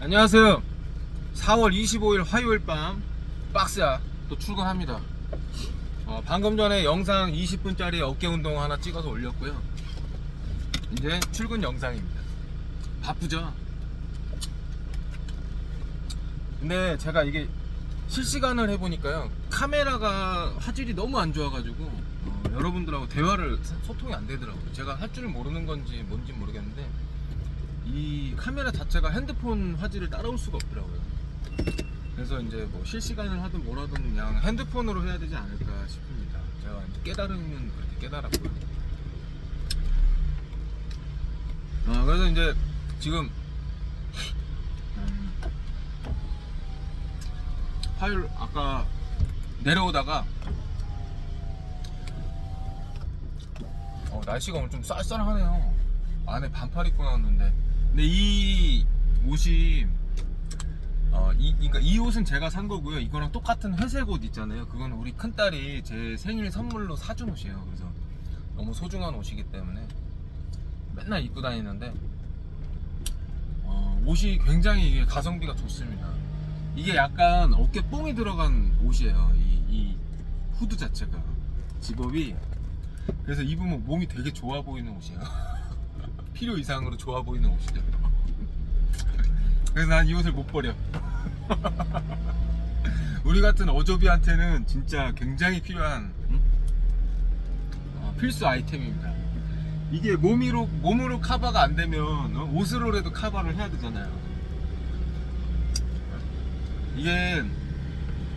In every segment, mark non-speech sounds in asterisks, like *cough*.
안녕하세요. 4월 25일 화요일 밤 박스야 또 출근합니다. 어, 방금 전에 영상 20분짜리 어깨 운동 하나 찍어서 올렸고요. 이제 출근 영상입니다. 바쁘죠? 근데 제가 이게 실시간을 해보니까요 카메라가 화질이 너무 안 좋아가지고 어, 여러분들하고 대화를 소통이 안 되더라고요. 제가 할 줄 모르는 건지 뭔지 모르겠는데 이 카메라 자체가 핸드폰 화질을 따라올 수가 없더라고요. 그래서 이제 뭐 실시간을 하든 뭐라든 그냥 핸드폰으로 해야 되지 않을까 싶습니다. 제가 이제 깨달으면 그렇게 깨달았고요. 아 그래서 이제 지금 음, 화요일 아까 내려오다가 어, 날씨가 오늘 좀 쌀쌀하네요. 안에 반팔 입고 나왔는데 근데 이 옷이 어, 이, 그러니까 이 옷은 제가 산 거고요. 이거랑 똑같은 회색 옷 있잖아요. 그건 우리 큰 딸이 제 생일 선물로 사준 옷이에요. 그래서 너무 소중한 옷이기 때문에 맨날 입고 다니는데 어, 옷이 굉장히 가성비가 좋습니다. 이게 약간 어깨 뽕이 들어간 옷이에요. 이, 이 후드 자체가 집업이 그래서 입으면 몸이 되게 좋아 보이는 옷이에요. *laughs* 필요 이상으로 좋아 보이는 옷이죠. 그래서 난 이 옷을 못 버려. *laughs* 우리 같은 어조비한테는 진짜 굉장히 필요한 음? 어, 필수 아이템입니다. 이게 몸으로 몸으로 커버가 안 되면 어, 옷으로라도 커버를 해야 되잖아요. 이게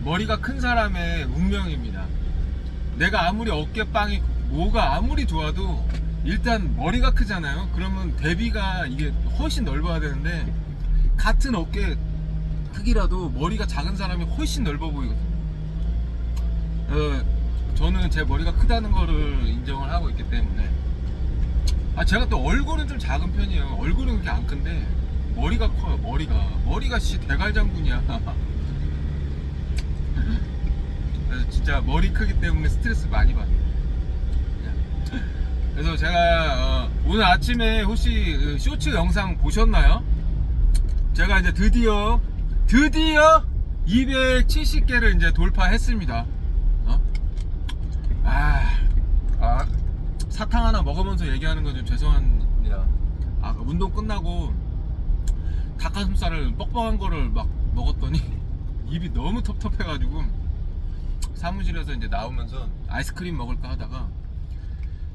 머리가 큰 사람의 운명입니다. 내가 아무리 어깨빵이 뭐가 아무리 좋아도 일단 머리가 크잖아요. 그러면 대비가 이게 훨씬 넓어야 되는데 같은 어깨 크기라도 머리가 작은 사람이 훨씬 넓어 보이거든요. 어, 저는 제 머리가 크다는 거를 인정을 하고 있기 때문에 아 제가 또 얼굴은 좀 작은 편이에요. 얼굴은 그렇게 안 큰데 머리가 커요. 머리가 머리가 씨 대갈장군이야. *laughs* 진짜 머리 크기 때문에 스트레스 많이 받아요. 그래서 제가 어, 오늘 아침에 혹시 그 쇼츠 영상 보셨나요? 제가 이제 드디어 드디어 270개를 이제 돌파했습니다. 어? 아, 아, 사탕 하나 먹으면서 얘기하는 건 좀 죄송합니다. 아, 그 운동 끝나고 닭가슴살을 뻑뻑한 거를 막 먹었더니 *laughs* 입이 너무 텁텁해가지고 사무실에서 이제 나오면서 아이스크림 먹을까 하다가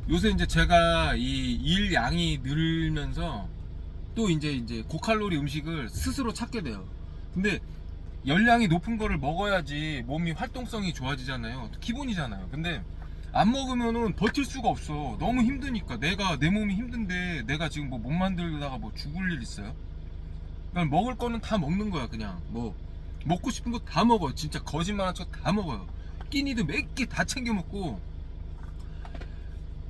요새 이제 제가 이 일 양이 늘면서 또 이제 이제 고칼로리 음식을 스스로 찾게 돼요. 근데 열량이 높은 거를 먹어야지 몸이 활동성이 좋아지잖아요. 기본이잖아요. 근데 안 먹으면은 버틸 수가 없어. 너무 힘드니까 내가 내 몸이 힘든데 내가 지금 뭐 못 만들다가 뭐 죽을 일 있어요? 그러니까 먹을 거는 다 먹는 거야 그냥 뭐 먹고 싶은 거 다 먹어. 진짜 거짓말한 척 다 먹어요. 끼니도 몇 개 다 챙겨 먹고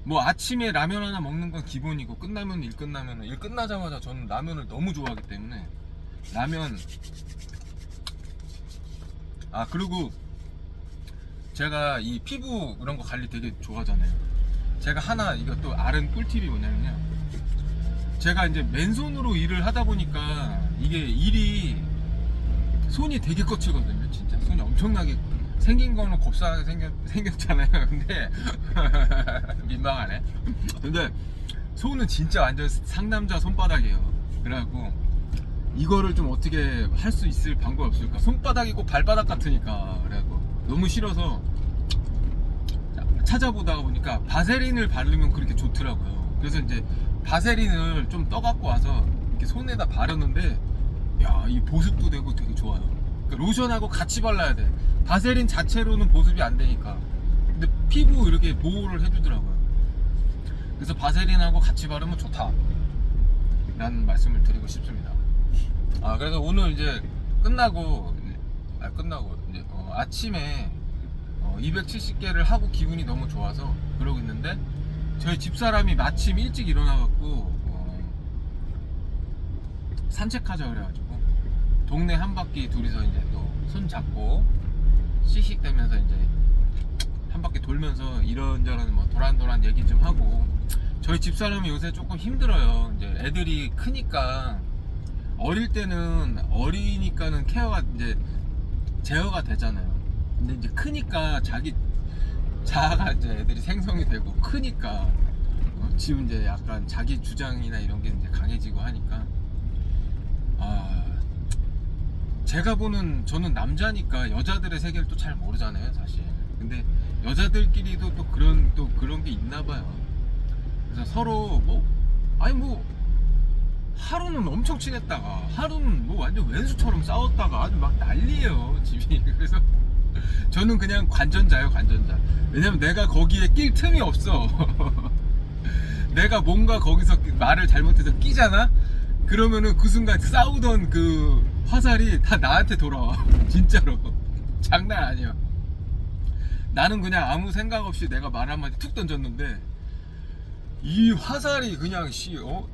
뭐 아침에 라면 하나 먹는 건 기본이고 끝나면 일 끝나면 일 끝나자마자 저는 라면을 너무 좋아하기 때문에 라면. 아 그리고 제가 이 피부 그런 거 관리 되게 좋아하잖아요. 제가 하나 이것도 아는 꿀팁이 뭐냐면요. 제가 이제 맨손으로 일을 하다 보니까 이게 일이 손이 되게 거칠거든요 진짜. 손이 엄청나게 생긴 거는 곱상하게 생겼, 생겼잖아요. *laughs* 근데 *laughs* 민망하네. 근데 손은 진짜 완전 상남자 손바닥이에요. 그래갖고 이거를 좀 어떻게 할 수 있을 방법이 없을까? 손바닥이 꼭 발바닥 같으니까. 그래갖고 너무 싫어서 찾아보다가 보니까 바세린을 바르면 그렇게 좋더라고요. 그래서 이제 바세린을 좀 떠갖고 와서 이렇게 손에다 바르는데 야 이 보습도 되고 되게 좋아요 로션하고 같이 발라야 돼. 바세린 자체로는 보습이 안 되니까. 근데 피부 이렇게 보호를 해주더라고요. 그래서 바세린하고 같이 바르면 좋다. 라는 말씀을 드리고 싶습니다. 아 그래서 오늘 이제 끝나고 아 끝나고 이제 어, 아침에 어, 270개를 하고 기분이 너무 좋아서 그러고 있는데 저희 집사람이 마침 일찍 일어나갖고 어, 산책하자 그래가지고 동네 한 바퀴 둘이서 이제 또 손 잡고 씩씩대면서 이제 한 바퀴 돌면서 이런저런 뭐 도란도란 얘기 좀 하고 저희 집사람이 요새 조금 힘들어요. 이제 애들이 크니까 어릴 때는 어리니까는 케어가 이제 제어가 되잖아요. 근데 이제 크니까 자기 자아가 이제 애들이 생성이 되고 크니까 어, 지금 이제 약간 자기 주장이나 이런 게 이제 강해지고 하니까 아 제가 보는 저는 남자니까 여자들의 세계를 또 잘 모르잖아요 사실. 근데 여자들끼리도 또 그런 또 그런 게 있나 봐요. 그래서 서로 뭐 아니 뭐 하루는 엄청 친했다가 하루는 뭐 완전 왼수처럼 싸웠다가 아주 막 난리예요 집이. *laughs* 그래서 저는 그냥 관전자예요 관전자. 왜냐면 내가 거기에 낄 틈이 없어. *laughs* 내가 뭔가 거기서 말을 잘못해서 끼잖아? 그러면은 그 순간 싸우던 그 화살이 다 나한테 돌아와. *laughs* 진짜로. 장난 아니야. 나는 그냥 아무 생각 없이 내가 말 한마디 툭 던졌는데 이 화살이 그냥 씨 어?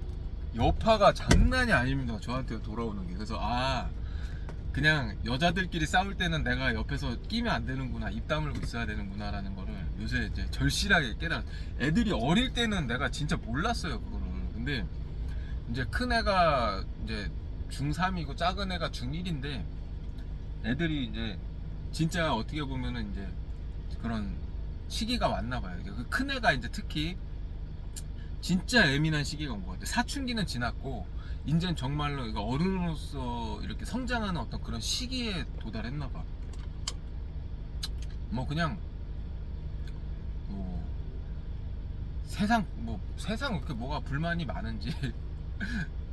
여파가 장난이 아닙니다. 저한테 돌아오는 게. 그래서 아 그냥 여자들끼리 싸울 때는 내가 옆에서 끼면 안 되는구나 입 다물고 있어야 되는구나 라는 거를 요새 이제 절실하게 깨달았 애들이 어릴 때는 내가 진짜 몰랐어요 그거를. 근데 이제 큰 애가 이제 중3이고 작은 애가 중1인데 애들이 이제 진짜 어떻게 보면은 이제 그런 시기가 왔나 봐요. 그 큰 애가 이제 특히 진짜 예민한 시기가 온 것 같아요. 사춘기는 지났고 이제는 정말로 이거 어른으로서 이렇게 성장하는 어떤 그런 시기에 도달했나 봐. 뭐 그냥 뭐 세상 뭐 세상 그렇게 뭐가 불만이 많은지 *laughs*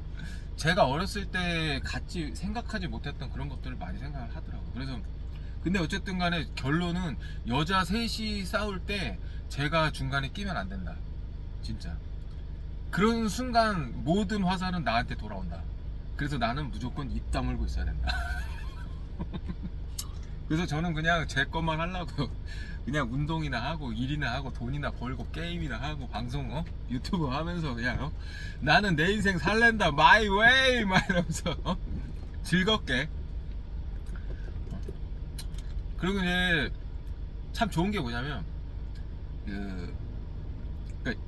제가 어렸을 때 같이 생각하지 못했던 그런 것들을 많이 생각을 하더라고요. 그래서 근데 어쨌든 간에 결론은 여자 셋이 싸울 때 제가 중간에 끼면 안 된다. 진짜. 그런 순간 모든 화살은 나한테 돌아온다. 그래서 나는 무조건 입 다물고 있어야 된다. *laughs* 그래서 저는 그냥 제 것만 하려고 그냥 운동이나 하고 일이나 하고 돈이나 벌고 게임이나 하고 방송 어? 유튜브 하면서 그냥 어? 나는 내 인생 살랜다 마이 웨이 *laughs* 막 이러면서 어? 즐겁게 그리고 이제 참 좋은 게 뭐냐면 그 그러니까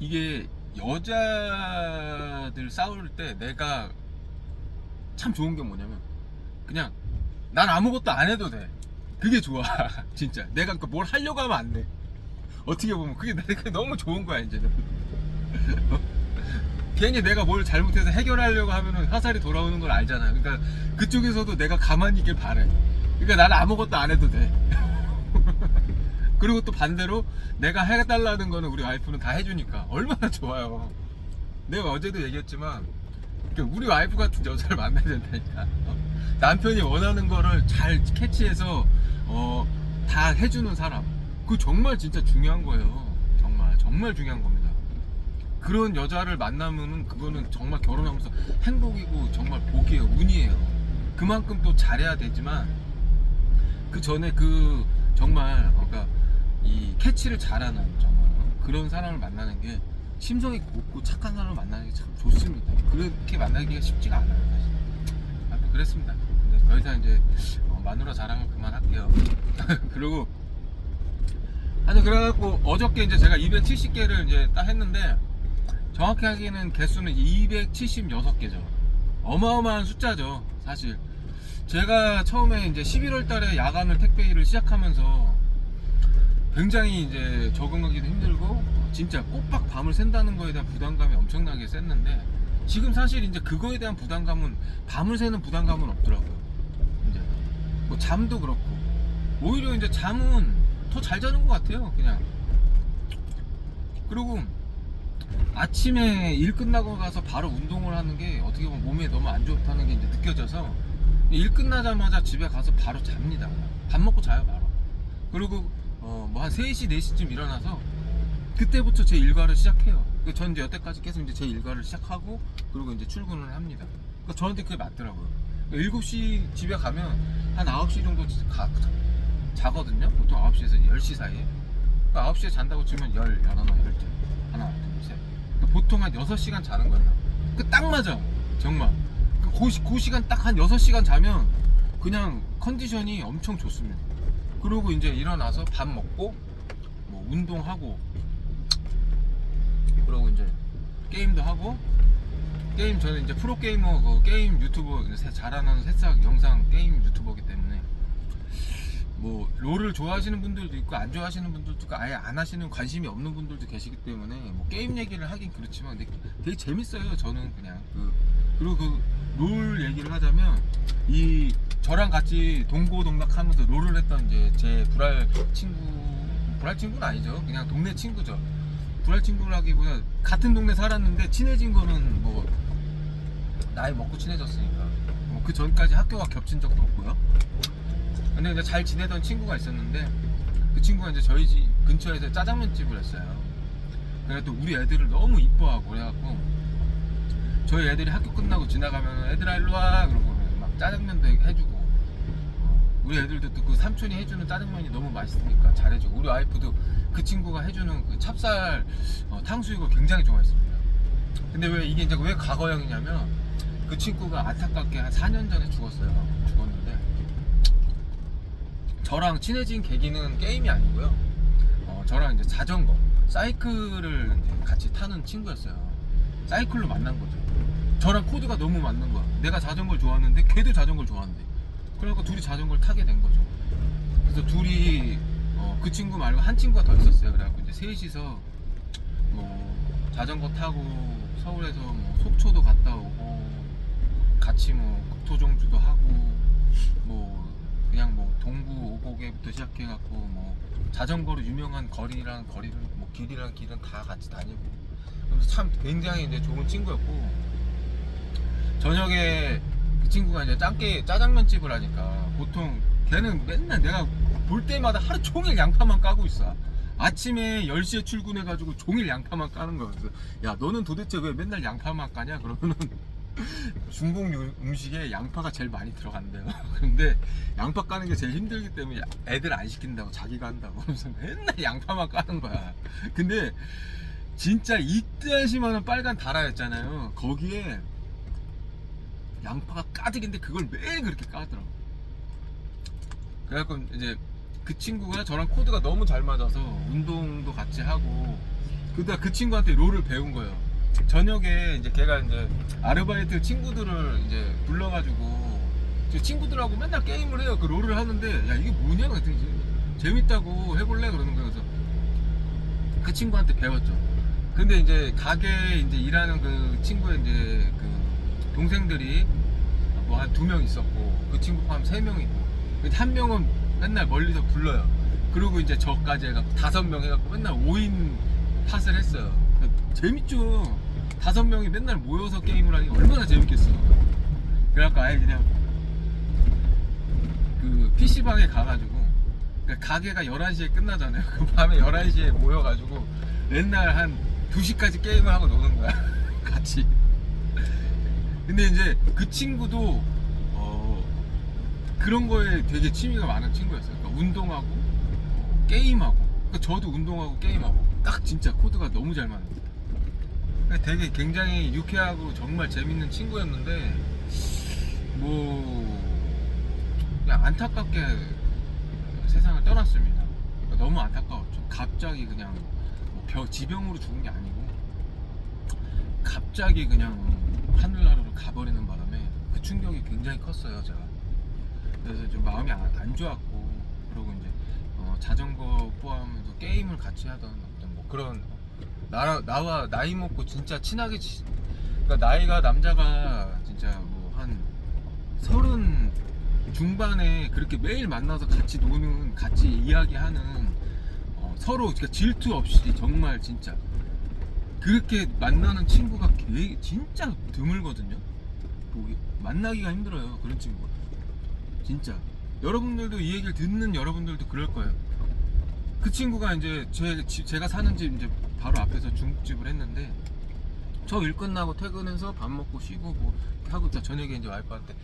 이게 여자들 싸울 때 내가 참 좋은 게 뭐냐면 그냥 난 아무것도 안 해도 돼. 그게 좋아. *laughs* 진짜. 내가 그러니까 뭘 하려고 하면 안 돼. 어떻게 보면 그게 내가 너무 좋은 거야, 이제는. *laughs* 괜히 내가 뭘 잘못해서 해결하려고 하면은 화살이 돌아오는 걸 알잖아. 그러니까 그쪽에서도 내가 가만히 있길 바래. 그러니까 나는 아무것도 안 해도 돼. *laughs* 그리고 또 반대로 내가 해달라는 거는 우리 와이프는 다 해주니까 얼마나 좋아요. 내가 어제도 얘기했지만 우리 와이프 같은 여자를 만나야 된다니까. 어? 남편이 원하는 거를 잘 캐치해서 어, 다 해주는 사람. 그 정말 진짜 중요한 거예요. 정말 정말 중요한 겁니다. 그런 여자를 만나면은 그거는 정말 결혼하면서 행복이고 정말 복이에요, 운이에요. 그만큼 또 잘해야 되지만 그 전에 그 정말 그러니까 이 캐치를 잘하는 정말 그런 사람을 만나는 게 심성이 곱고 착한 사람을 만나는 게 참 좋습니다. 그렇게 만나기가 쉽지가 않아요, 사실. 아무튼 그랬습니다. 근데 더 이상 이제 어, 마누라 자랑은 그만할게요. *laughs* 그리고 아니 그래갖고 어저께 이제 제가 270개를 이제 딱 했는데 정확히 하기에는 개수는 276개죠. 어마어마한 숫자죠, 사실. 제가 처음에 이제 11월 달에 야간을 택배 일을 시작하면서 굉장히 이제 적응하기도 힘들고 진짜 꼬박 밤을 샌다는 거에 대한 부담감이 엄청나게 셌는데 지금 사실 이제 그거에 대한 부담감은 밤을 새는 부담감은 없더라고요. 이제 뭐 잠도 그렇고 오히려 이제 잠은 더 잘 자는 것 같아요. 그냥 그리고 아침에 일 끝나고 가서 바로 운동을 하는 게 어떻게 보면 몸에 너무 안 좋다는 게 이제 느껴져서 일 끝나자마자 집에 가서 바로 잡니다. 밥 먹고 자요 바로. 그리고 어, 뭐 한 3시 4시쯤 일어나서 그때부터 제 일과를 시작해요. 그전 이제 여태까지 계속 이제 제 일과를 시작하고 그리고 이제 출근을 합니다. 그러니까 저한테 그게 맞더라고요. 7시 집에 가면 한 9시 정도 가, 자거든요. 보통 9시에서 10시 사이에. 그러니까 9시에 잔다고 치면 10, 11, 12. 하나, 둘, 셋. 그러니까 보통 한 6시간 자는 거예요. 그딱 맞아. 정말. 그, 그, 시- 그 시간 딱 한 6시간 자면 그냥 컨디션이 엄청 좋습니다. 그리고 이제 일어나서 밥 먹고 뭐 운동하고 그러고 이제 게임도 하고 게임 저는 이제 프로 게이머 그 게임 유튜버 새- 잘하는 새싹 영상 게임 유튜버기 때문에 뭐 롤을 좋아하시는 분들도 있고 안 좋아하시는 분들도 있고 아예 안 하시는 관심이 없는 분들도 계시기 때문에 뭐 게임 얘기를 하긴 그렇지만 근데 되게 재밌어요 저는 그냥. 그 그리고 그 롤 얘기를 하자면 이 저랑 같이 동고동락하면서 롤을 했던 이제 제 불알 친구 불알 친구는 아니죠. 그냥 동네 친구죠. 불알 친구라기보다 같은 동네 살았는데 친해진 거는 뭐 나이 먹고 친해졌으니까. 뭐 그 전까지 학교가 겹친 적도 없고요. 근데 이제 잘 지내던 친구가 있었는데 그 친구가 이제 저희 집 근처에서 짜장면 집을 했어요. 그래도 우리 애들을 너무 이뻐하고 그래갖고 저희 애들이 학교 끝나고 지나가면 애들아 일로 와. 그러고 막 짜장면도 해주고. 어, 우리 애들도 또 그 삼촌이 해주는 짜장면이 너무 맛있으니까 잘해주고. 우리 와이프도 그 친구가 해주는 그 찹쌀 어, 탕수육을 굉장히 좋아했습니다. 근데 왜 이게 이제 왜 과거형이냐면 그 친구가 안타깝게 한 4년 전에 죽었어요. 죽었는데 저랑 친해진 계기는 게임이 아니고요. 어, 저랑 이제 자전거 사이클을 이제 같이 타는 친구였어요. 사이클로 만난 거죠. 저랑 코드가 너무 맞는 거야. 내가 자전거를 좋아하는데 걔도 자전거를 좋아한대 그래서 둘이 자전거를 타게 된 거죠. 그래서 둘이 어, 그 친구 말고 한 친구가 더 있었어요. 그래갖고 이제 셋이서 뭐 자전거 타고 서울에서 뭐 속초도 갔다 오고 같이 뭐 국토종주도 하고 뭐 그냥 뭐 동구 오곡에부터 시작해갖고 뭐 자전거로 유명한 거리랑 거리를 뭐 길이랑 길은 다 같이 다니고 그래서 참 굉장히 이제 좋은 친구였고 저녁에 그 친구가 이제 짱게 짜장면 집을 하니까 보통 걔는 맨날 내가 볼 때마다 하루 종일 양파만 까고 있어. 아침에 10시에 출근해가지고 종일 양파만 까는 거야. 그래서 야 너는 도대체 왜 맨날 양파만 까냐? 그러면은 중국 요- 음식에 양파가 제일 많이 들어간대요. *laughs* 근데 양파 까는 게 제일 힘들기 때문에 애들 안 시킨다고 자기가 한다고. 그래서 맨날 양파만 까는 거야. 근데 진짜 이때한심하는 빨간 다라였잖아요. 거기에 양파가 가득인데 그걸 매일 그렇게 까더라고. 그래갖고 이제 그 친구가 저랑 코드가 너무 잘 맞아서 운동도 같이 하고 그다 그 친구한테 롤을 배운 거예요. 저녁에 이제 걔가 이제 아르바이트 친구들을 이제 불러가지고 제 친구들하고 맨날 게임을 해요. 그 롤을 하는데 야 이게 뭐냐 그랬더니 재밌다고 해볼래 그러는 거예요. 그래서 그 친구한테 배웠죠. 근데 이제 가게에 이제 일하는 그 친구의 이제 그 동생들이 뭐 한 두 명 있었고 그 친구 포함 세 명이고 근데 한 명은 맨날 멀리서 불러요. 그리고 이제 저까지 해갖고 다섯 명 해갖고 맨날 5인 팟을 했어요. 재밌죠. 다섯 명이 맨날 모여서 게임을 하니까 얼마나 재밌겠어. 그래갖고 아예 그냥 그 PC방에 가가지고 그러니까 가게가 11시에 끝나잖아요. 그 밤에 11시에 모여가지고 맨날 한 2시까지 게임을 하고 노는 거야. *laughs* 같이. 근데 이제 그 친구도 어, 그런 거에 되게 취미가 많은 친구였어요. 그러니까 운동하고 어, 게임하고. 그러니까 저도 운동하고 게임하고 딱 진짜 코드가 너무 잘 맞는. 거예요. 되게 굉장히 유쾌하고 정말 재밌는 친구였는데 뭐 그냥 안타깝게 세상을 떠났습니다. 그러니까 너무 안타까웠죠. 갑자기 그냥 뭐 벼- 지병으로 죽은 게 아니고 갑자기 그냥 하늘나라로 가버리는 바람에 그 충격이 굉장히 컸어요, 제가. 그래서 좀 마음이 안, 안 좋았고 그리고 이제 어, 자전거 포함해서 게임을 같이 하던 어떤 뭐 그런 나, 나와 나이 먹고 진짜 친하게 지, 그러니까 나이가 남자가 진짜 뭐 한 서른 중반에 그렇게 매일 만나서 같이 노는 같이 이야기하는 어, 서로 그러니까 질투 없이 정말 진짜 그렇게 만나는 친구가 개, 진짜 드물거든요. 뭐, 만나기가 힘들어요 그런 친구가 진짜 여러분들도 이 얘기를 듣는 여러분들도 그럴 거예요. 그 친구가 이제 제, 집- 제가 사는 집 이제 바로 앞에서 중국집을 했는데 저 일 끝나고 퇴근해서 밥 먹고 쉬고 뭐 하고 있다 저녁에 이제 와이프한테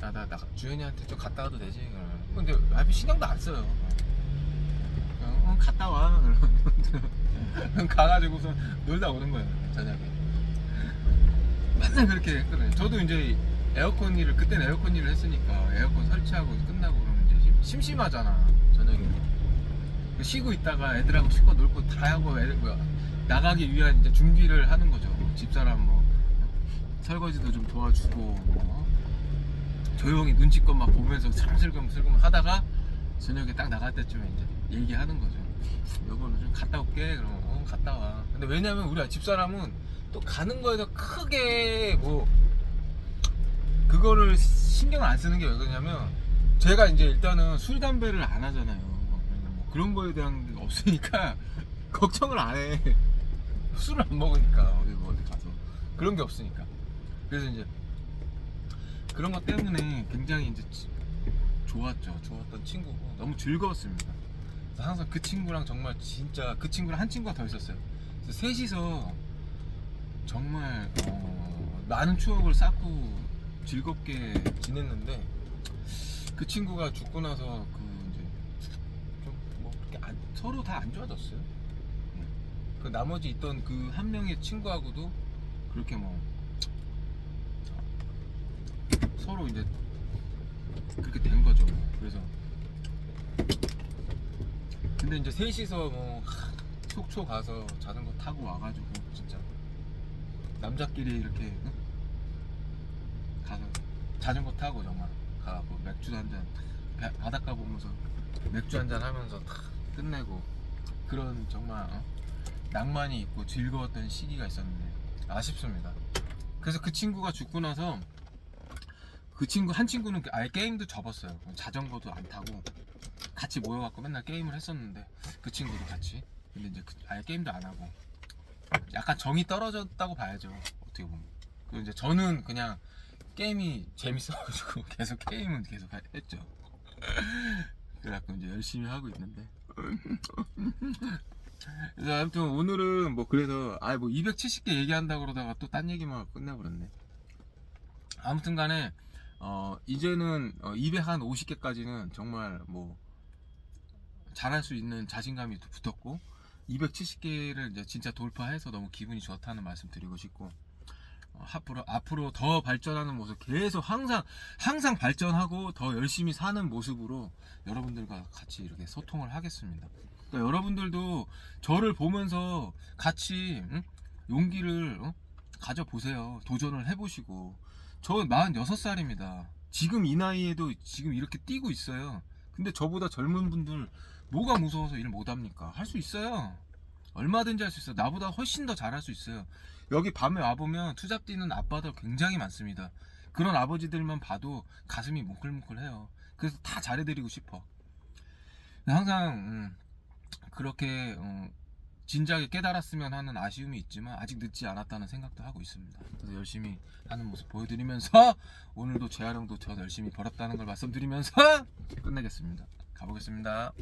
야나나 주현이한테 좀 갔다 와도 되지? 그러면. 근데 와이프 신경도 안 써요. 어, 어, 갔다 와. *laughs* 가가지고서 놀다 오는 거예요 저녁에. 맨날 그렇게 했거든요. 저도 이제 에어컨 일을 그때는 에어컨 일을 했으니까 에어컨 설치하고 끝나고 그러면 이제 심- 심심하잖아 저녁에. 쉬고 있다가 애들하고 씻고 놀고 다 하고 애들 뭐야 나가기 위한 이제 준비를 하는 거죠. 집사람 뭐 설거지도 좀 도와주고 뭐 조용히 눈치껏 막 보면서 슬금슬금 하다가 저녁에 딱 나갈 때쯤에 이제 얘기하는 거죠. 여보는 좀 갔다 올게. 그러면 어 갔다 와. 근데 왜냐면 우리 집사람은 또 가는 거에서 크게 뭐 그거를 신경을 안 쓰는 게 왜 그러냐면 제가 이제 일단은 술 담배를 안 하잖아요. 뭐 그런 거에 대한 게 없으니까 *laughs* 걱정을 안 해. 술을 안 먹으니까 어디 뭐 어디 가서 그런 게 없으니까. 그래서 이제 그런 것 때문에 굉장히 이제 지- 좋았죠. 좋았던 친구고 너무 즐거웠습니다. 항상 그 친구랑 정말 진짜 그 친구랑 한 친구가 더 있었어요. 그래서 셋이서 정말 어, 많은 추억을 쌓고 즐겁게 지냈는데 그 친구가 죽고 나서 그 서로 다 안 좋아졌어요. 음. 그 나머지 있던 그 한 명의 친구하고도 그렇게 뭐 서로 이제 그렇게 된 거죠. 뭐. 그래서 근데 이제 셋이서 뭐 하, 속초 가서 자전거 타고 와가지고 진짜 남자끼리 이렇게 응? 가서 자전거 타고 정말 가고 맥주 한잔 바닷가 보면서 맥주 한잔 하면서 다 끝내고 그런 정말 어? 낭만이 있고 즐거웠던 시기가 있었는데 아쉽습니다. 그래서 그 친구가 죽고 나서 그 친구 한 친구는 아예 게임도 접었어요. 자전거도 안 타고 같이 모여갖고 맨날 게임을 했었는데 그 친구도 같이 근데 이제 그- 아예 게임도 안 하고 약간 정이 떨어졌다고 봐야죠. 어떻게 보면. 그리고 이제 저는 그냥 게임이 재밌어가지고 *laughs* 계속 게임은 계속 하- 했죠. *laughs* 그래갖고 이제 열심히 하고 있는데. *laughs* 그래서 아무튼 오늘은 뭐 그래서 아 뭐 270개 얘기한다 그러다가 또 딴 얘기만 하고 끝내버렸네. 아무튼 간에 어 이제는 어, 250개까지는 정말 뭐 잘할 수 있는 자신감이 또 붙었고 270개를 이제 진짜 돌파해서 너무 기분이 좋다는 말씀 드리고 싶고 어, 앞으로 앞으로 더 발전하는 모습 계속 항상 항상 발전하고 더 열심히 사는 모습으로 여러분들과 같이 이렇게 소통을 하겠습니다. 그러니까 여러분들도 저를 보면서 같이 응? 용기를 어? 가져 보세요. 도전을 해보시고 저 46살입니다. 지금 이 나이에도 지금 이렇게 뛰고 있어요. 근데 저보다 젊은 분들 뭐가 무서워서 일 못합니까? 할 수 있어요. 얼마든지 할 수 있어요. 나보다 훨씬 더 잘할 수 있어요. 여기 밤에 와보면 투잡 뛰는 아빠들 굉장히 많습니다. 그런 아버지들만 봐도 가슴이 뭉클뭉클해요. 그래서 다 잘해드리고 싶어. 항상 음, 그렇게 음, 진작에 깨달았으면 하는 아쉬움이 있지만 아직 늦지 않았다는 생각도 하고 있습니다. 그래서 열심히 하는 모습 보여드리면서 오늘도 재활용도 더 열심히 벌었다는 걸 말씀드리면서 *laughs* 끝내겠습니다. 가보겠습니다.